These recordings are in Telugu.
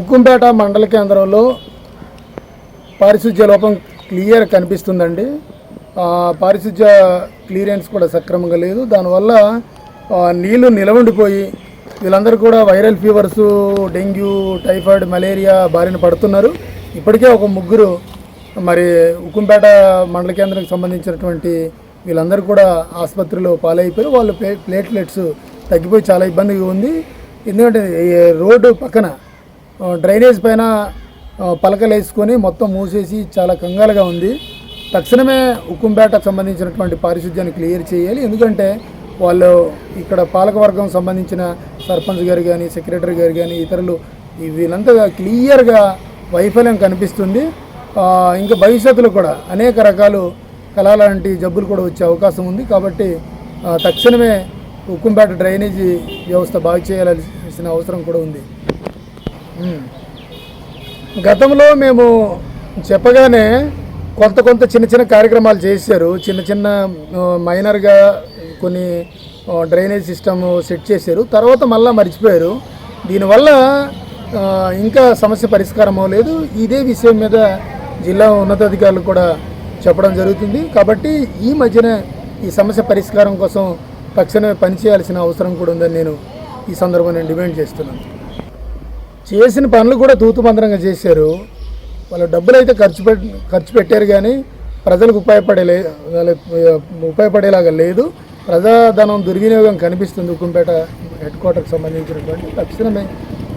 ఉక్కుంపేట మండల కేంద్రంలో పారిశుధ్య లోపం క్లియర్ కనిపిస్తుందండి. పారిశుధ్య క్లియరెన్స్ కూడా సక్రమంగా లేదు. దానివల్ల నీళ్ళు నిలవండిపోయి వీళ్ళందరూ కూడా viral fevers dengue typhoid malaria బారిన పడుతున్నారు. ఇప్పటికే ఒక ముగ్గురు మరి ఉక్కుంపేట మండల కేంద్రానికి సంబంధించినటువంటి వీళ్ళందరూ కూడా ఆసుపత్రిలో పాలైపోయి వాళ్ళు ప్లేట్లెట్స్ తగ్గిపోయి చాలా ఇబ్బందిగా ఉంది. ఎందుకంటే రోడ్డు పక్కన డ్రైనేజ్ పైన పలకలు వేసుకొని మొత్తం మూసేసి చాలా కంగాలుగా ఉంది. తక్షణమే ఉక్కుంపేటకు సంబంధించినటువంటి పారిశుద్ధ్యాన్ని క్లియర్ చేయాలి. ఎందుకంటే వాళ్ళు ఇక్కడ పాలకవర్గం సంబంధించిన సర్పంచ్ గారు కానీ సెక్రటరీ గారు కానీ ఇతరులు వీళ్ళంతా క్లియర్గా వైఫల్యం కనిపిస్తుంది. ఇంకా భవిష్యత్తులో కూడా అనేక రకాలు కళ లాంటి జబ్బులు కూడా వచ్చే అవకాశం ఉంది. కాబట్టి తక్షణమే ఉక్కుంపేట డ్రైనేజీ వ్యవస్థ బాగు చేయాల్సిన అవసరం కూడా ఉంది. గతంలో మేము చెప్పగానే కొంత కొంత చిన్న చిన్న కార్యక్రమాలు చేశారు. చిన్న చిన్న మైనర్గా కొన్ని డ్రైనేజ్ సిస్టమ్ సెట్ చేశారు. తర్వాత మళ్ళీ మర్చిపోయారు. దీనివల్ల ఇంకా సమస్య పరిష్కారం అవ్వలేదు ఇదే విషయం మీద జిల్లా ఉన్నతాధికారులు కూడా చెప్పడం జరుగుతుంది. కాబట్టి ఈ మధ్యన ఈ సమస్య పరిష్కారం కోసం తక్షణమే పనిచేయాల్సిన అవసరం కూడా ఉందని నేను ఈ సందర్భంగా నేను డిమాండ్ చేస్తున్నాను. చేసిన పనులు కూడా తూతుమంత్రంగా చేశారు. వాళ్ళ డబ్బులు అయితే ఖర్చు పెట్ ఖర్చు పెట్టారు కానీ ప్రజలకు ఉపయోగపడే వాళ్ళ- ఉపయోగపడేలాగా లేదు. ప్రజాధనం దుర్వినియోగం కనిపిస్తుంది ఉక్కుంపేట హెడ్ క్వార్టర్కి సంబంధించినటువంటి. తక్షణమే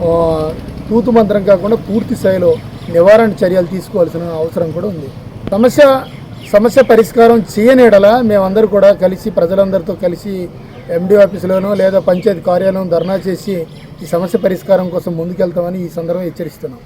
తూతుమంత్రం తూతు మంత్రం కాకుండా పూర్తి స్థాయిలో నివారణ చర్యలు తీసుకోవాల్సిన అవసరం కూడా ఉంది. సమస్య సమస్య పరిష్కారం చేయనేడల మేమందరూ కూడా కలిసి ప్రజలందరితో కలిసి ఎండి ఆఫీసులోనో లేదా పంచాయతీ కార్యాలయం ధర్నా చేసి ఈ సమస్య పరిష్కారం కోసం ముందుకెళ్తామని ఈ సందర్భంగా హెచ్చరిస్తున్నాం.